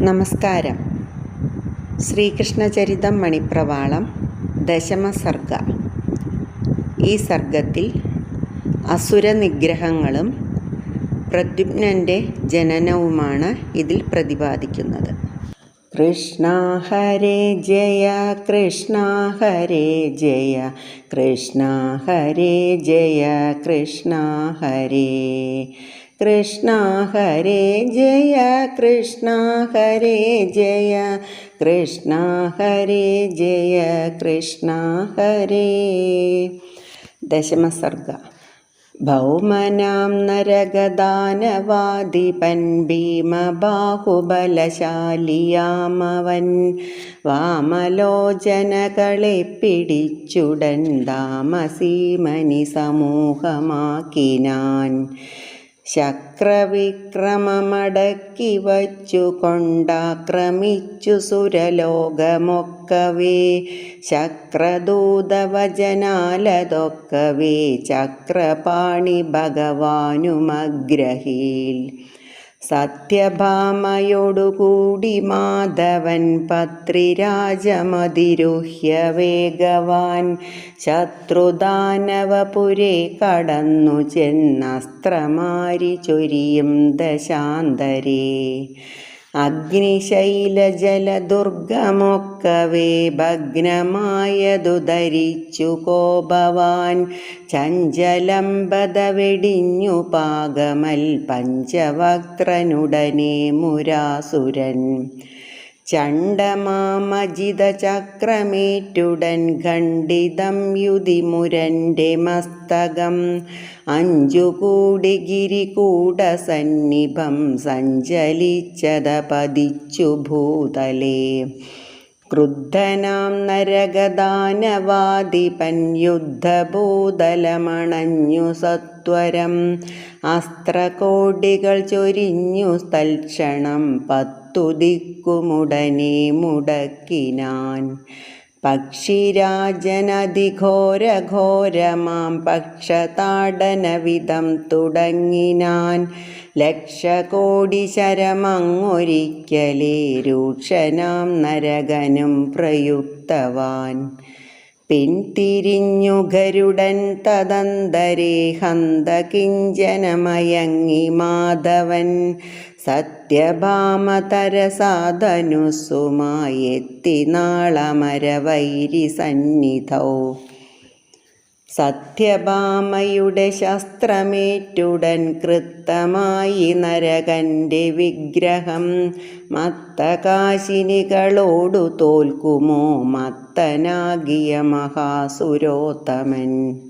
നമസ്കാരം. ശ്രീകൃഷ്ണചരിതം മണിപ്രവാളം ദശമസർഗ. ഈ സർഗത്തിൽ അസുരനിഗ്രഹങ്ങളും പ്രദ്യുപ്നന്റെ ജനനവുമാണ് ഇതിൽ പ്രതിപാദിക്കുന്നത്. കൃഷ്ണ ഹരേ ജയ കൃഷ്ണ ഹരേ ജയ കൃഷ്ണ ഹരേ ജയ കൃഷ്ണ ഹരേ. കൃഷ്ണ ഹരേ ജയ കൃഷ്ണ ഹരേ ജയ കൃഷ്ണ ഹരേ ജയ കൃഷ്ണ ഹരേ. ദശമസർഗ. ഭൗമനാം നരകദാനവാദിപൻ ഭീമബാഹുബലശാലിയാമവൻ. വാമലോചനകളെ പിടിച്ചുടൻ താമസീമനി സമൂഹമാക്കിനാൻ. ശക്രവിക്രമമടക്കി വച്ചു കൊണ്ടാക്രമിച്ചു സുരലോകമൊക്കവേ. ശക്രദൂതവചനാലതൊക്കവേ. ചക്രപാണി ഭഗവാനുമഗ്രഹീൽ. സത്യഭാമയോടുകൂടി മാധവൻ പത്രിരാജമതിരുഹ്യ വേഗവാൻ. ശത്രുദാനവപുരെ കടന്നു ചെന്നസ്ത്രമാരി ചൊരിയും ദശാന്തരേ. അഗ്നിശൈലജലദുർഗമൊക്കവേ ഭഗ്നമായതു ധരിച്ചു കോപവാൻ. ചഞ്ചലംബത വെടിഞ്ഞു പാകമൽ പഞ്ചവക്ത്രനുടനെ മുരാസുരൻ. ചണ്ഡമാമജിത ചക്രമേറ്റുടൻ ഖണ്ഡിതം യുതിമുരന്റെ മസ്തകം. അഞ്ചുകൂടി ഗിരികൂടസന്നിഭം ഗിരികൂട സന്നിഭം സഞ്ചലിച്ചത പതിച്ചു ഭൂതലേ. ക്രുദ്ധനാം നരകദാനവാദിപൻ യുദ്ധഭൂതലമണഞ്ഞു സത്വരം. അസ്ത്രകോടികൾ ചൊരിഞ്ഞു തൽക്ഷണം പത്തു ദിക്കുമുടനെ മുടക്കിനാൻ. പക്ഷിരാജനതിഘോരഘോരമാം പക്ഷതാടനവിധം തുടങ്ങിനാൻ. ലക്ഷകോടി ശരമങ്ങൊരിക്കലേ രൂക്ഷനാം നരകനും പ്രയുക്തവാൻ. പിന്തിരിഞ്ഞു ഗരുഡൻ തദന്തരേ ഹന്ത കിഞ്ചനമയങ്ങി മാധവൻ സത്യഭാമതരസാധനുസുമായെത്തി നാളമരവൈരി സന്നിധൗ. സത്യഭാമയുടെ ശസ്ത്രമേറ്റുടൻ കൃത്തമായി നരകന്റെ വിഗ്രഹം മത്തകാശിനികളോടു തോൽക്കുമോ മത്തനാകിയ മഹാസുരോത്തമൻ.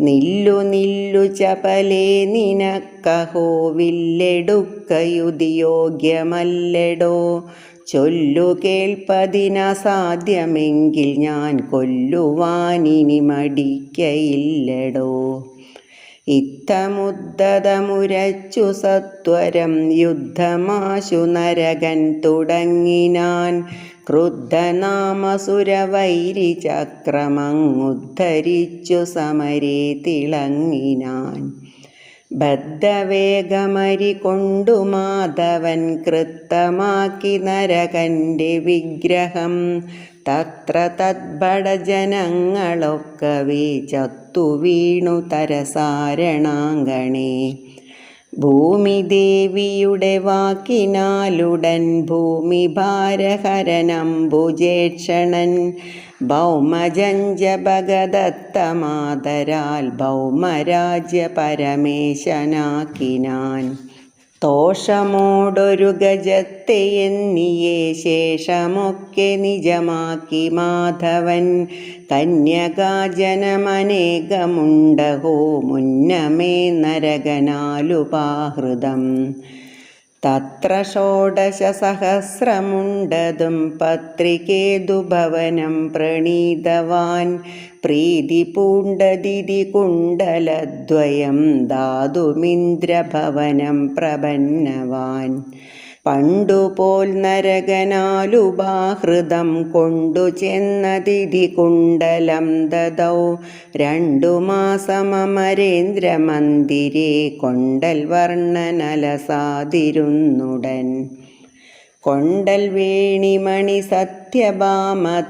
നില്ലു നില്ലു ചപലേ നിനക്കഹോ വില്ലെടുക്കയുതിയോഗ്യമല്ലടോ ചൊല്ലു കേൾപ്പതിനസാധ്യമെങ്കിൽ ഞാൻ കൊല്ലുവാനിനി മടിക്കയില്ലടോ? ഇത്തമുദ്ധതമുരച്ചു സത്വരം യുദ്ധമാശു നരകൻ തുടങ്ങിനാൻ ക്രുദ്ധനാമസുരവൈരി സമരെ സമരേ തിളങ്ങിനാൻ. ബദ്ധവേഗമരി കൊണ്ടു മാധവൻ കൃത്തമാക്കി നരകന്റെ വിഗ്രഹം. തത്ര തദ്ഭടജനങ്ങളൊക്കവേ ചത്തു വീണു തരസാരണാങ്കണേ. ഭൂമിദേവിയുടെ വാക്കിനാലുടൻ ഭൂമി ഭാരഹരനംബുജേക്ഷണൻ ഭൗമജഞ്ചഭഗദത്തമാതരാൽ ഭൗമരാജ്യ പരമേശനാക്കിനാൻ തോഷമോടൊരു ഗജത്തെ എന്നിയെ ശേഷമൊക്കെ നിജമാക്കി മാധവൻ. കന്യകാജനമനേകമുണ്ടഹോ മുന്നമേ നരകനാലുപാഹൃതം. തത്ര ഷോഡശസഹസ്രമുണ്ടതും പത്രികേതുഭവനം പ്രണീതവാൻ. പ്രീതി പൂണ്ടതിഥി കുണ്ടലദ്വയം ധാതുമിന്ദ്രഭവനം പ്രപന്നവാൻ. പണ്ടുപോൽ നരകനാലുപാഹൃതം കൊണ്ടു ചെന്നതിഥി കുണ്ടലം ദദൗ രണ്ടു മാസമമരേന്ദ്രമന്ദിരേ കൊണ്ടൽ വർണനലസാതിരുന്നുടൻ. കൊണ്ടൽ വേണിമണി സത്യഭാമ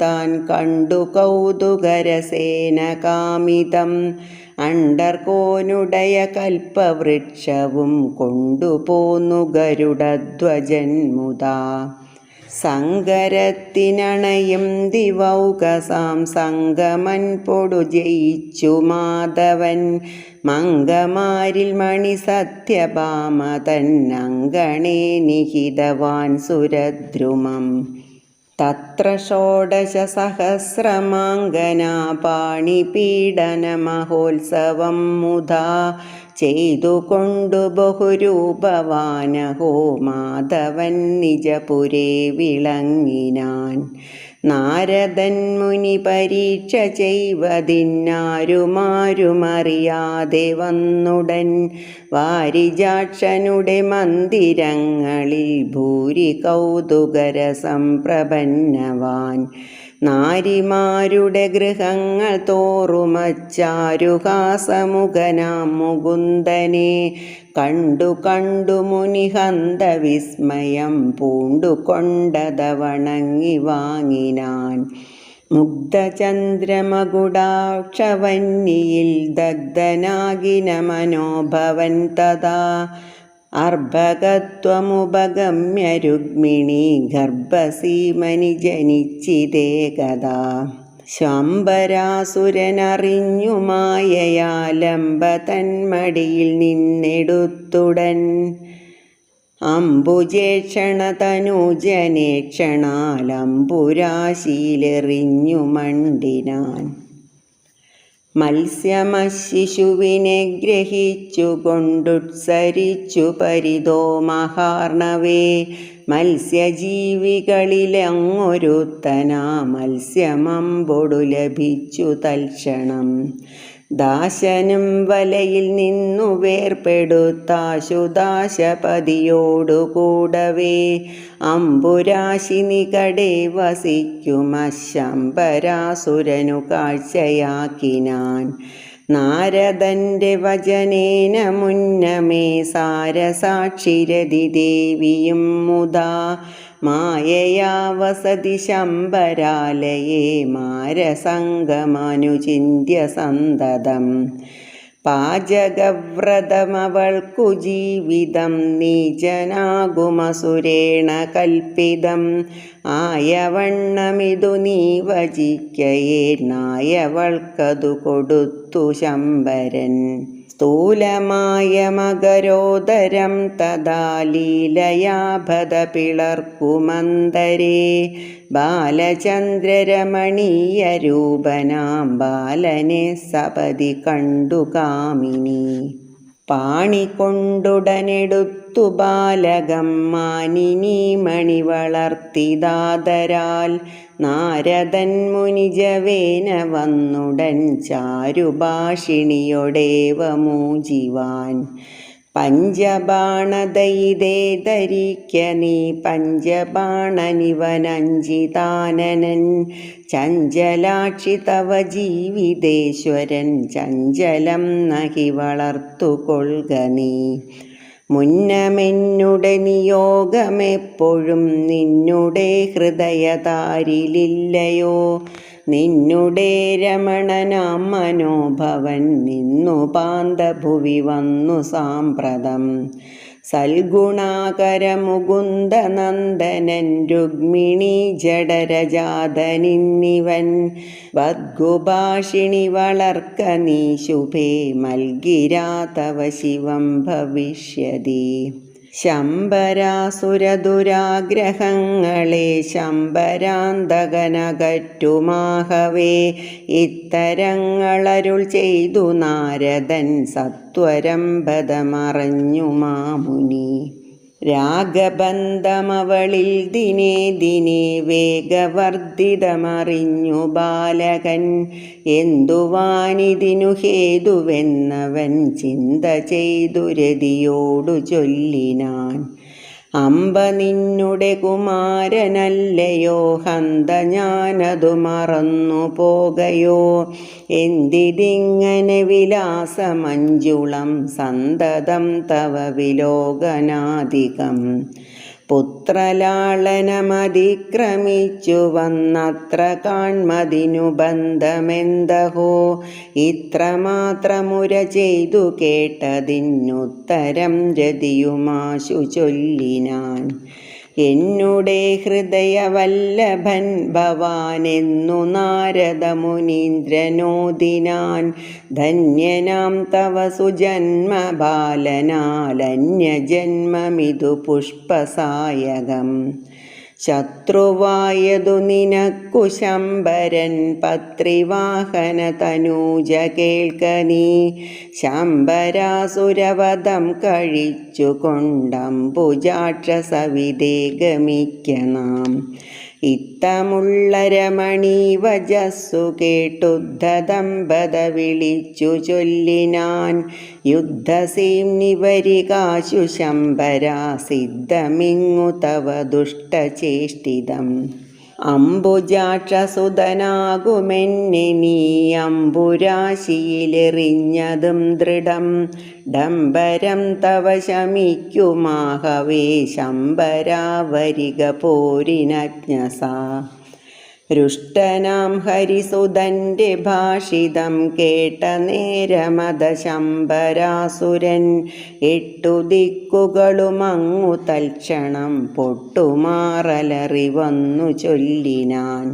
താൻ കണ്ടു കൗതുകരസേന കാമിതം അണ്ടർകോനുടയ കൽപ്പവൃക്ഷവും കൊണ്ടുപോന്നു ഗരുഡധ്വജൻ മുതാ സങ്കരത്തിനണയും ദിവൗകസാം സംഗമൻ പൊടു ജയിച്ചു മാധവൻ. മംഗമാരിൽ മണി സത്യഭാമ തന്നങ്കണേ നിഹിതവാൻ സുരദ്രുമം. തത്ര ഷോഡശ സഹസ്രമാങ്കനാ പാണിപീഡന മഹോത്സവം മുധാ ചെയ്തുകൊണ്ടു ബഹുരൂപവാനഹോ മാധവൻ നിജപുരേ വിളങ്ങിനാൻ. നാരദൻ മുനി പരീക്ഷ ചെയ്വതിന്നാരുമാരുമറിയാതെ വന്നുടൻ വാരിജാക്ഷനുടെ മന്ദിരങ്ങളിൽ ഭൂരി കൗതുകര സംപ്രപന്നവാൻ നാരിമാരുടെ ഗൃഹങ്ങൾ തോറുമച്ചാരുഹാസമുഖനാം മുകുന്ദനെ കണ്ടു കണ്ടു മുനിഹന്ത വിസ്മയം പൂണ്ടുകൊണ്ടതവണങ്ങി കൊണ്ടത വണങ്ങി വാങ്ങിനാൻ. മുഗ്ധചന്ദ്രമകുടാക്ഷവന്നിയിൽ ദഗ്ധനാകിന മനോഭവൻ തഥാ അർഭകത്വമുപഗമ്യ രുക്മിണി ഗർഭസീമനി ജനിച്ചിതേകഥാ ശംബരാസുരനറിഞ്ഞു മായയാലംബ തന്മടിയിൽ നിന്നെടുത്തുടൻ അംബുജേക്ഷണ തനൂജനേക്ഷണാലംബുരാശിയിലെറിഞ്ഞു മണ്ടിനാൻ മത്സ്യമശിശുവിനെ ഗ്രഹിച്ചു കൊണ്ടുത്സരിച്ചു പരിതോ മഹാർണവേ. മത്സ്യജീവികളിലങ്ങൊരുത്തനാ മത്സ്യമമ്പൊടു ലഭിച്ചു തൽക്ഷണം. ദാശനും വലയിൽ നിന്നു വേർപ്പെടുത്താശുദാശപതിയോടുകൂടവേ അമ്പുരാശിനികടെ അമ്പുരാശി നികടെ വസിക്കുമശംബരാസുരനു കാഴ്ചയാക്കിനാൻ നാരദന്റെ വചനേന മുന്നമേ സാരസാക്ഷിരതി ദേവിയും മുതാ. മായയാ വസതി ശംബരാലയേ മാരസംഗമനുചിന്യ സന്തതം. പാചകവ്രതമവൾക്കു ജീവിതം നീചനാകുമസുരേണ കൽപ്പിതം. ആയവണ്ണമിതു നീ വചിക്കയേ നായവൾക്കതു കൊടുത്തു ശമ്പരൻ സ്ഥൂലമായ മകരോദരം തഥാ ലീലയാഭത പിളർക്കുമന്തരേ ബാലചന്ദ്രരമണീയ രൂപനാം ബാലനെ സപതി കണ്ടു കാമിനി. പാണികൊണ്ടുടനെടുത്തു ബാലകം മാനിനി മണി വളർത്തിദാതരാൽ നാരദൻ മുനിജവേന വന്നുടൻ ചാരുഭാഷിണിയൊടേവ മൂജിവാൻ പഞ്ചബാണദയിതേ ധരിക്ക നീ പഞ്ചബാണനിവനഞ്ചിതാനനൻ ചഞ്ചലാക്ഷി തവ ജീവിതേശ്വരൻ ചഞ്ചലം നഹി വളർത്തുകൊള്ളുക നീ. മുന്നമെന്നുടെ നിയോഗമെപ്പോഴും നിന്നുടെ ഹൃദയതാരിലില്ലയോ. നിന്നുടെ രമണനാം മനോഭവൻ നിന്നു പാന്തഭുവി വന്നു സാമ്പ്രതം. സൽഗുണാകരമുകുന്ദ നന്ദനൻ രുക്മിണി ജഡരജാതനിന്നിവൻ. വദ്ഗുഭാഷിണി വളർക്ക നീ ശുഭേ മൽഗിരാ തവ ശിവം ഭവിഷ്യതി. ശംബരാസുരദുരാഗ്രഹങ്ങളെ ശംബരാന്തകനകറ്റുമാഹവേ ഇത്തരങ്ങളരുൾ ചെയ്തു നാരദൻ സത്വരം ബദമറഞ്ഞു മാമുനി. രാഗബന്ധമവളിൽ ദിനേ ദിനേ വേഗവർദ്ധിതമറിഞ്ഞു ബാലകൻ. എന്തുവാനിതിനു ഹേതുവെന്നവൻ ചിന്ത ചെയ്തു രതിയോടു ചൊല്ലിനാൻ. അമ്പ നിന്നുടെ കുമാരനല്ലയോ ഹന്ത ഞാനതു മറന്നു പോകയോ? എന്തിതിങ്ങനെ വിലാസമഞ്ജുളം സന്തതം തവ വിലോകനാദികം പുത്രലാളനമതിക്രമിച്ചു വന്നത്ര കാൺമതിനു ബന്ധമെന്തഹോ ഇത്രമാത്രമുര ചെയ്തു കേട്ടതിനുത്തരം രതിയുമാശു ചൊല്ലിനാൻ. എന്നുടെ ഹൃദയവല്ലഭൻ ഭവാനെന്നു നാരദമുനീന്ദ്രനോദിനാൻ. ധന്യനാം തവ സുജന്മ ബാലനാലന്യജന്മമിതു പുഷ്പസായകം. ശത്രുവായതു നിനക്കു ശംബരൻ പത്രിവാഹന തനൂജ കേൾക്ക നീ. ശമ്പരാസുരവധം കഴിച്ചു കൊണ്ടംബുജാക്ഷസവിതേ ഗമിക്ക നാം. ഇത്തമുള്ള രമണീ വജസ്സു കേട്ടുദ്ധദമ്പത വിളിച്ചു ചൊല്ലിനാൻ യുദ്ധസീം നിവരികാശു ശംബരാ സിദ്ധമിങ്ങു തവ ദുഷ്ടചേഷ്ടിതം. അംബുജാക്ഷസുതനാകുമെന്നെ നീ ദൃഢം. ഡംബരം തവ ശമിക്കുമാഹവേ ശംബരാവരിക പോരിനജ്ഞസാ. രുഷ്ടനാം ഹരിസുതന്റെ ഭാഷിതം കേട്ട നേരമത ശംബരാസുരൻ എട്ടു ദിക്കുകളുമങ്ങു തൽക്ഷണം പൊട്ടുമാറലറി വന്നു ചൊല്ലിനാൻ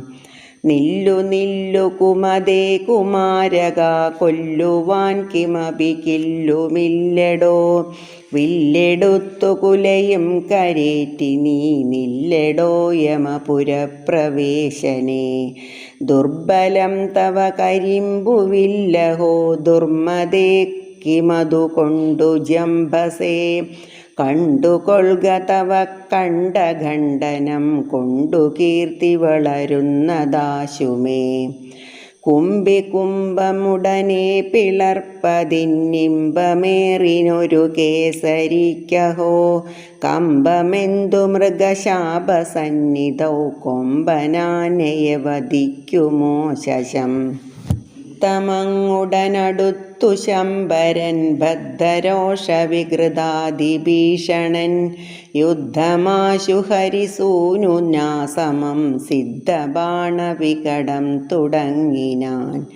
നില്ലു നില്ലു കുമതേ കുമാരക കൊല്ലുവാൻ കിമപി കില്ലുമില്ലടോ വില്ലെടുത്തു കുലയും കരേറ്റി നീ നില്ലടോ യമപുരപ്രവേശനെ. ദുർബലം തവ കരിമ്പുവില്ലഹോ ദുർമതേ കിമതു കൊണ്ടു ജംഭസേ കണ്ടുകൊള്ളുക തവ കണ്ടഖണ്ഡനം കൊണ്ടു കീർത്തി വളരുന്നദാശുമേ കുംഭി കുംഭമുടനെ പിളർപ്പതിന്നിമ്പമേറിനൊരു കേസരിക്കഹോ? കമ്പമെന്തു മൃഗശാപസന്നിധൗ? കൊമ്പനാനയെ വധിക്കുമോ ശശം? തമങ്ങുടനടുത്തു ശംബരൻ ബദ്ധരോഷവികൃതാതിഭീഷണൻ. യുദ്ധമാശു ഹരിസൂനുന്യാസമം സിദ്ധബാണവികടം തുടങ്ങിനാൻ.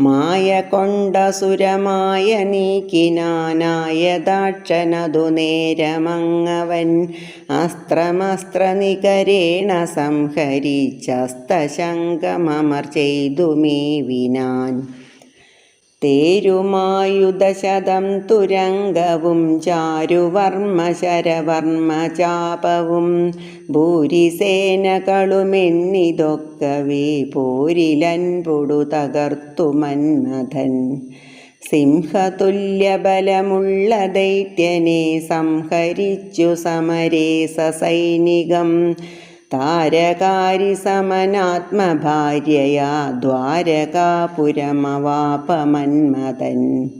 മായ കൊണ്ടസുരമായ നീക്കിനാനായ ദാക്ഷനതു നേരമങ്ങവൻ. അസ്ത്രമസ്ത്രനികരേണ സംഹരിച്ചസ്തശങ്കമർ ചെയ്തു മേവിനാൻ. തേരുമായുധശതം തുരങ്കവും ചാരുവർമ്മ ശരവർമ്മ ചാപവും ഭൂരിസേനകളുമെന്നിതൊക്കവേ പോരിലൻപുടു തകർത്തു മന്മഥൻ. സിംഹതുല്യബലമുള്ള ദൈത്യനെ സംഹരിച്ചു സമരേ സസൈനികം താരകാരി സമനാത്മഭാര്യയാ ദ്വാരകാപുരമവാപമന്മതൻ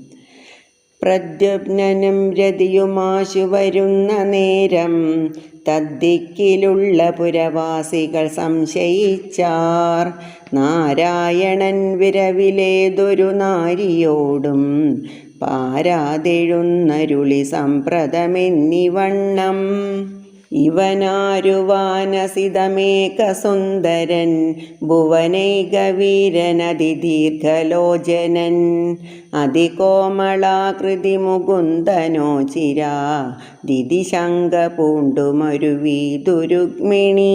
പ്രദ്യുപ്നനും രതിയുമാശു വരുന്ന നേരം തദ്ദിക്കിലുള്ള പുരവാസികൾ സംശയിച്ചാർ. നാരായണൻ വിരവിലേതൊരു നാരിയോടും പാരാതെഴുന്നരുളി സംപ്രദമെന്നിവണ്ണം ഇവനാരുവാനസിതമേകസുന്ദരൻ ഭുവനൈകവീരനതിദീർഘലോചനൻ. അതികോമളാകൃതി മുകുന്ദനോചിരാ പൂണ്ടുമൊരു പൂണ്ടുമരുവീതുരുക്മിണി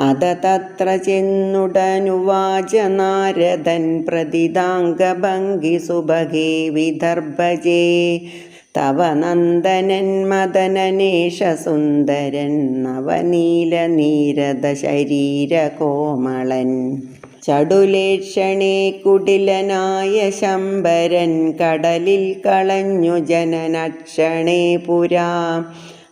അത തത്ര ചെന്നുടനുവാച നാരദൻ പ്രതിതാംഗഭംഗി സുഭഗേ വിദർഭജേ തവ നന്ദനൻ മദനനേഷസുന്ദരൻ നവനീല നീരത ശരീര കോമളൻ. ചടുലേക്ഷണേ കുടിലനായ ശമ്പരൻ കടലിൽ കളഞ്ഞു ജനനക്ഷണേ പുരാ.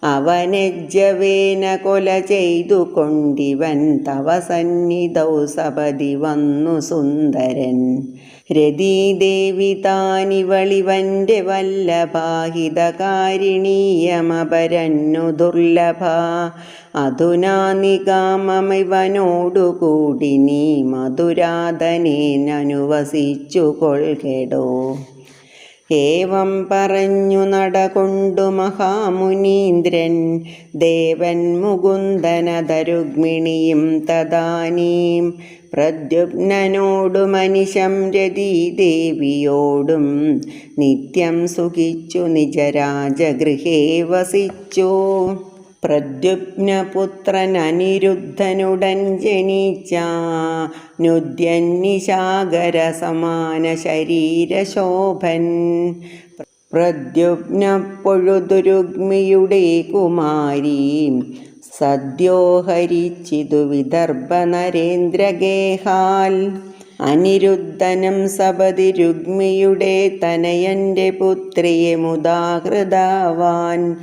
അവനജ്ജവേന കൊല ചെയ്തു കൊണ്ടിവൻ തവ സന്നിധൗ സപതി വന്നു സുന്ദരൻ. രതീദേവി താനിവളിവന്റെ വല്ലഭാഹിതകാരിണീയമപരന്നു ദുർലഭ. അധുനാ നിഗാമമിവനോടുകൂടി നീ മധുരാധനേനനുവസിച്ചു കൊൾകെടോ ഏവം പറഞ്ഞു നടകൊണ്ടു മഹാമുനീന്ദ്രൻ ദേവൻ മുകുന്ദനതരുഗ്മിണിയും തദാനീം പ്രദ്യുപ്നോടു രതി ദേവിയോടും നിത്യം സുഖിച്ചു നിജരാജഗൃഹേ വസിച്ചു. പ്രദ്യുപ്നപുത്രൻ അനിരുദ്ധനുടൻ ജനിച്ച നുദ്യന്നിശാകര സമാന ശരീരശോഭൻ പ്രദ്യുപ്നപ്പൊഴുതുരുഗ്മിയുടെ കുമാരി സദ്യോ ഹരിച്ചിതു വിദർഭ നരേന്ദ്രഗേഹാൽ അനിരുദ്ധനം സപതി രുഗ്മിയുടെ തനയന്റെ പുത്രിയെ മുദാഹൃതാവാൻ.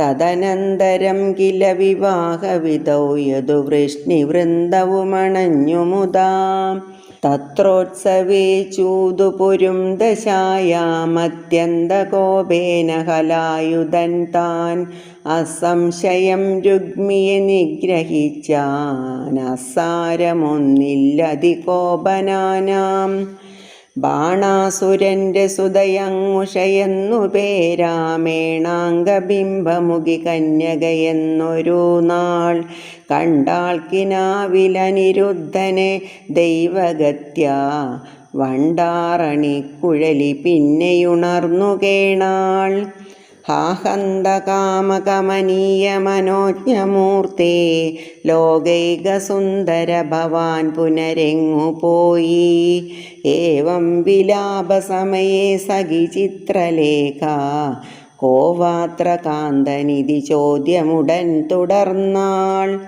തദനന്തരം കില വിവാഹവിധൗ യതു വൃഷ്ണിവൃന്ദവുമണഞ്ഞു മുദാ തത്രോത്സവേ ചൂതുപുരും ദശായാമത്യന്തകോപേന ഹലായുധൻ താൻ. അസംശയം രുഗ്മിയെ നിഗ്രഹിച്ചാൻ അസാരമൊന്നില്ലതികോപനാനാം. ബാണാസുരന്റെ സുതയങ്ങുഷയെന്നു പേരാമേണാംഗബിംബമുഖി കന്യകയെന്നൊരു നാൾ കണ്ടാൾ കിനാവിലനിരുദ്ധനെ ദൈവഗത്യ വണ്ടാറണിക്കുഴലി പിന്നെയുണർന്നു കേണാൾ. ഹാഹന്തകാമകമനീയ മനോജ്ഞമൂർത്തേ ലോകൈകസുന്ദര ഭവാൻ പുനരെങ്ങു പോയി? ഏവം വിലാപസമയേ സഖി ചിത്രലേഖ കോവാത്ര കാന്തനിധി ചോദ്യമുടൻ തുടർന്നാൾ.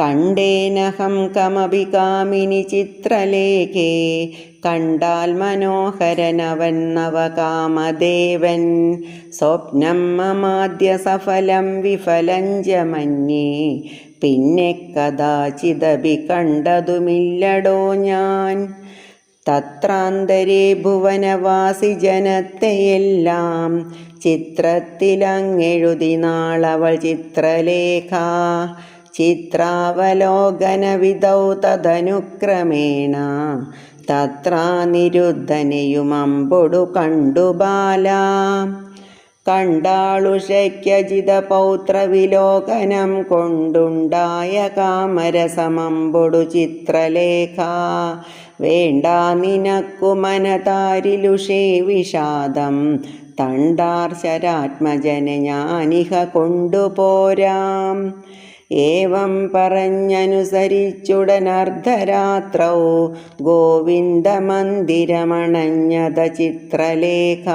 കണ്ടേനഹം കമപി കാമിനി ചിത്രലേഖേ കണ്ടാൽ മനോഹരനവൻ നവകാമദേവൻ സ്വപ്നം മമാദ്യ സഫലം വിഫലഞ്ച മന്യേ പിന്നെ കഥാചിതപി കണ്ടതുമില്ലടോ ഞാൻ. തത്രാന്തരേ ഭുവനവാസി ജനത്തെയെല്ലാം ചിത്രത്തിലങ്ങെഴുതി നാളവൾ ചിത്രലേഖ. ചിത്രാവലോകനവിധൗ തദനുക്രമേണ തത്രാനിരുദ്ധനെയുമമ്പൊടു കണ്ടു ബാല. കണ്ടാളുഷയ്ക്കജിത പൗത്രവിലോകനം കൊണ്ടുണ്ടായ കാമരസമമ്പൊടു ചിത്രലേഖ. വേണ്ട നിനക്കു മനതാരിലുഷേ വിഷാദം തണ്ടാർ തണ്ടാർശരാത്മജനെ ഞാനിഹ കൊണ്ടുപോരാം. ഏവം പറഞ്ഞനുസരിച്ചുടനർദ്ധരാത്രൗ ഗോവിന്ദമന്ദിരമണഞ്ഞത ചിത്രലേഖ.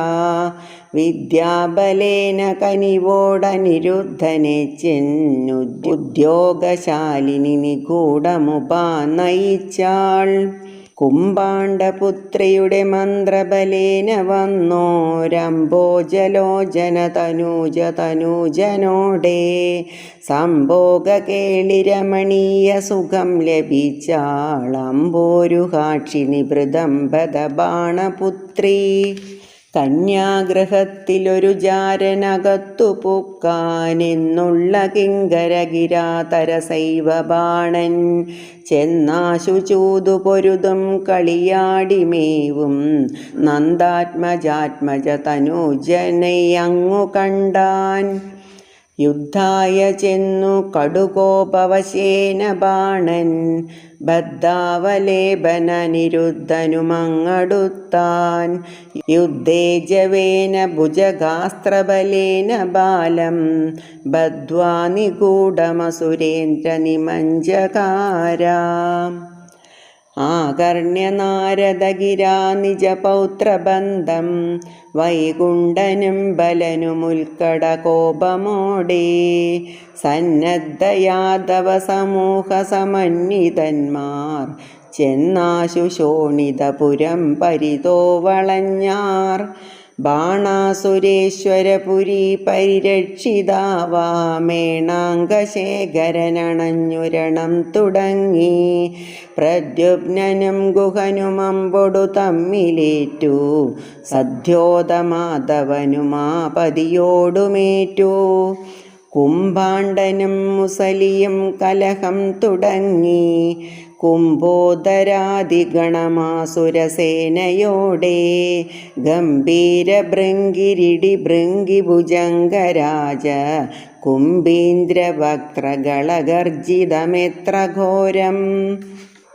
വിദ്യാബലേന കനിവോടനിരുദ്ധനെ ചെന്നുദ്യോഗശാലിനി നിഗൂഢമുപാ നയിച്ചാൾ കുംഭാണ്ഡപുത്രിയുടെ മന്ത്രബലേന വന്നോരംബോജലോചന തനൂജ തനൂജനോടെ സംഭോഗ കേളിരമണീയ സുഖം ലഭിച്ചാളംബോരുഹാക്ഷിണി നിഭൃതംബത ബാണപുത്രി കന്യാഗ്രഹത്തിലൊരു ജാരനകത്തു പൂക്കാനെന്നുള്ള കിങ്കരഗിരാതര സൈവ ബാണൻ ചെന്നാശു ചൂതു പൊരുതും കളിയാടിമേവും. നന്ദാത്മജാത്മജ തനുജനയങ്ങു കണ്ടാൻ. യുദ്ധായ ചെന്നു കടുകോപവശേന ബാണൻ ബദ്ധാവലേപനനിരുദ്ധനുമങ്ങടുത്താൻ. യുദ്ധേ ജവേന ഭുജഗാസ്ത്രബലേന ബാലം. ബദ്ധ്വാ നിമഞ്ജകാരാം ആകർണ്യനാരദഗിരാ നിജപൗത്രബന്ധം വൈകുണ്ഠനും ബലനുമുൽക്കട കോപമോടെ സന്നദ്ധയാദവ സമൂഹ സമന്വിതന്മാർ ചെന്നാശുശോണിതപുരം പരിതോ വളഞ്ഞാർ. ബാണാസുരേശ്വരപുരി പരിരക്ഷിതാവാമേണാങ്കശേഖരനണഞ്ഞുരണം തുടങ്ങി. പ്രദ്യുപ്നനും ഗുഹനുമമ്പൊടു തമ്മിലേറ്റു. സദ്യോതമാധവനുമാപതിയോടുമേറ്റു കുംഭാണ്ഡനും മുസലിയും കലഹം തുടങ്ങി. കുംഭോദരാദിഗണമാസുരസേനയോടെ ഗംഭീര ഭൃങ്കിരിടി ഭൃങ്കി ഭുജംഗരാജ കുംഭീന്ദ്രവക്ത്രകളഗർജിതമെത്ര ഘോരം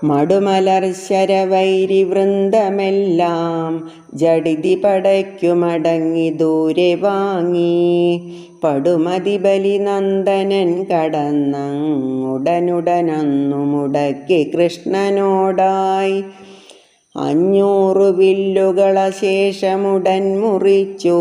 മടുമലർ ശരവൈരി വൃന്ദമെല്ലാം ജഡിതി പടയ്ക്കുമടങ്ങി ദൂരെ വാങ്ങി. പടുമതി ബലി നന്ദനൻ കടന്നങ്ങുടനുടനന്നു മുടക്കി കൃഷ്ണനോടായി. അഞ്ഞൂറു വില്ലുകളശേഷമുടൻ മുറിച്ചു.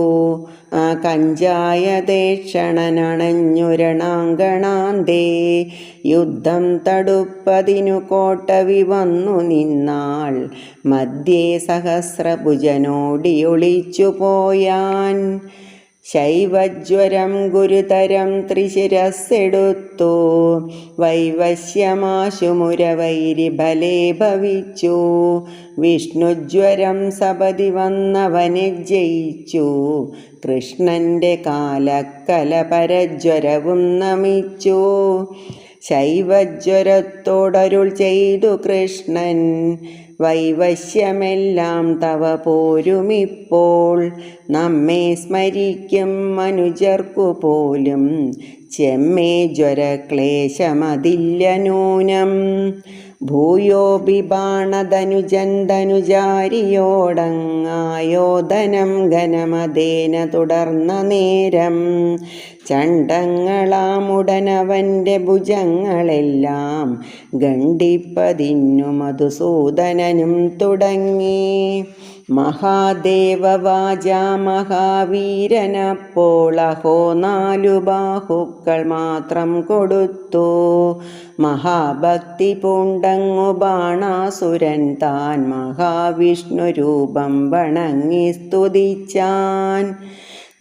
ആ കഞ്ചായ ദേക്ഷണനണഞ്ഞുരണാങ്കണാന്തേ യുദ്ധം തടുപ്പതിനു കോട്ടവി വന്നു നിന്നാൾ. മധ്യേ സഹസ്രഭുജനോടിയൊളിച്ചു പോയാൻ. ശൈവജ്വരം ഗുരുതരം ത്രിശിരസ്സെടുത്തു വൈവശ്യമാശുമുരവൈരി ബലേ ഭവിച്ചു. വിഷ്ണുജ്വരം സപതി വന്നവനെ ജയിച്ചു. കൃഷ്ണന്റെ കാലക്കല പരജ്വരവും നമിച്ചു. ശൈവജ്വരത്തോടരുൾ ചെയ്തു കൃഷ്ണൻ. വൈവശ്യമെല്ലാം തവ പോരുമിപ്പോൾ. നമ്മെ സ്മരിക്കും മനുജർക്കു പോലും. ചെമ്മേ ജ്വരക്ലേശമതില്ല നൂനം ഭൂയോപി ബാണധനുജൻ ധനുജാരിയോടങ്ങായോധനം ഘനമതേന തുടർന്ന നേരം. ചണ്ടങ്ങളാമുടനവന്റെ ഭുജങ്ങളെല്ലാം ഗണ്ഡിപ്പതിന്നു മധുസൂദനനും തുടങ്ങി. മഹാദേവവാച മഹാവീരനപ്പോൾ അഹോ നാലു ബാഹുക്കൾ മാത്രം കൊടുത്തു. മഹാഭക്തി പൂണ്ടങ്ങു ബാണാസുരൻ താൻ മഹാവിഷ്ണു രൂപം വണങ്ങി സ്തുതിച്ചാൻ.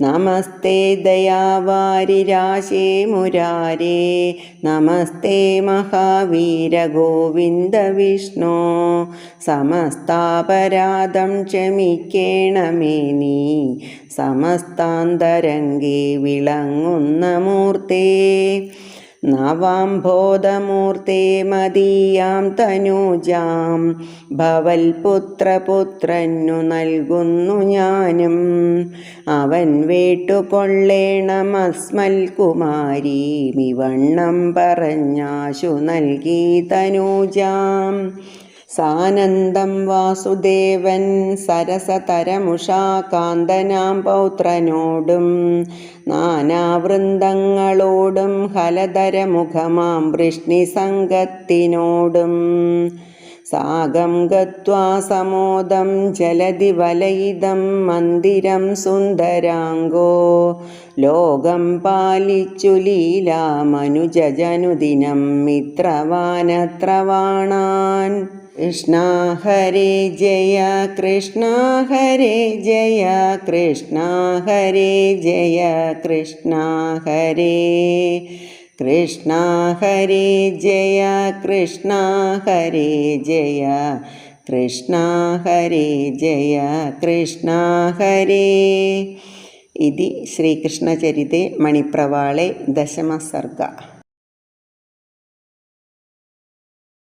നമസ്തേ ദയാവാരി ദയാവാരിരാശേ മുരാരേ. നമസ്തേ മഹാവീര ഗോവിന്ദ വിഷ്ണു. സമസ്താപരാധം ക്ഷമിക്കേണമേ നീ. സമസ്താന്തരംഗേ വിളങ്ങുന്ന മൂർത്തേ. നവാംബോധമൂർത്തേ മദീയാം തനൂജാം. ഭവൽപുത്രപുത്രനു നൽകുന്നു ഞാനും. അവൻ വേട്ടുകൊള്ളേണമസ്മൽ കുമാരി. മിവണ്ണം പറഞ്ഞാശു നൽകി തനൂജാം. സാനന്ദം വാസുദേവൻ സരസതരമുഷാകാന്തനാം പൗത്രനോടും നാനാവൃന്ദങ്ങളോടും ഹലധരമുഖമാം വൃഷ്ണിസംഗത്തിനോടും സാഗം ഗത്വാ സമോദം ജലധി വലയിതം മന്ദിരം സുന്ദരാംഗോ. ലോകം പാലിച്ചു ലീലാമനുജനുദിനം മിത്രവാനത്രവാണാൻ. കൃഷ്ണ ഹരേ ജയ കൃഷ്ണ ഹരേ ജയ കൃഷ്ണ ഹരേ ജയ കൃഷ്ണ ഹരേ. കൃഷ്ണ ജയ കൃഷ്ണ ഹരേ ജയ കൃഷ്ണ ഹരേ ജയ കൃഷ്ണ ഹരേ. ഇതി ശ്രീകൃഷ്ണചരിതേ മണിപ്രവാളെ ദശമസർഗ.